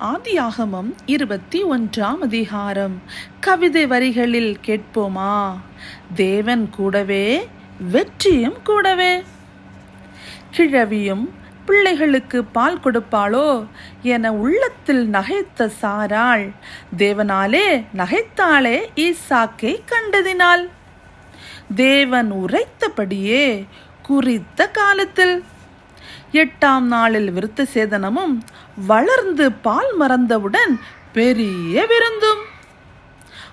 ஆதியாகமம் இருபத்தி ஒன்றாம் அதிகாரம். கவிதை வரிகளில் கேட்போமா? தேவன் கூடவே வெற்றியும் கூடவே. கிழவியும் பிள்ளைகளுக்கு பால் கொடுப்பாளோ என உள்ளத்தில் நகைத்த சாராள் தேவனாலே நகைத்தாளே ஈசாக்கை கண்டதினால். தேவன் உரைத்தபடியே குறித்த காலத்தில் எட்டாம் நாளில் விருத்த சேதனமும் வளர்ந்து பால் மறந்தவுடன் பெரிய விருந்தும்.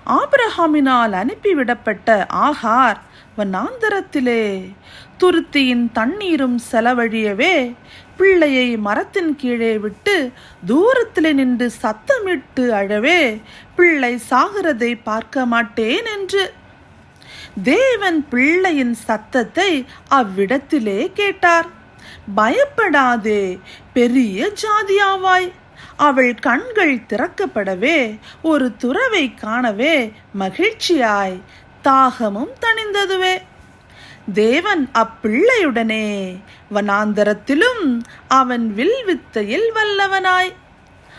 ஆபிரஹாமினால் அனுப்பிவிடப்பட்ட ஆகார் வனாந்தரத்திலே துருத்தியின் தண்ணீரும் செலவழியவே பிள்ளையை மரத்தின் கீழே விட்டு தூரத்திலே நின்று சத்தமிட்டு அழவே பிள்ளை சாகிறதை பார்க்க மாட்டேன் என்று. தேவன் பிள்ளையின் சத்தத்தை அவ்விடத்திலே கேட்டார். பயப்படாதே பெரிய ஜாதியாவாய். அவள் கண்கள் திறக்கப்படவே ஒரு துறவை காணவே மகிழ்ச்சியாய். தாகமும் தணிந்ததுவே. தேவன் அப்பிள்ளையுடனே வனாந்தரத்திலும் அவன் வில் வித்தையில் வல்லவனாய்.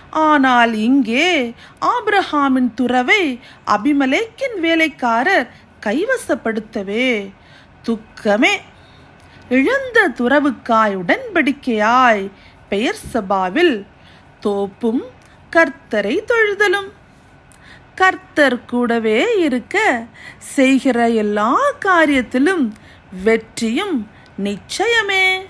ஆனால் இங்கே ஆபிரஹாமின் துறவை அபிமலேக்கின் வேலைக்காரர் கைவசப்படுத்தவே துக்கமே. இழந்த துறவுக்காய் உடன்படிக்கையாய் பெயர் சபாவில் தோப்பும் கர்த்தரை தொழுதலும். கர்த்தர் கூடவே இருக்க செய்கிற எல்லா காரியத்திலும் வெற்றியும் நிச்சயமே.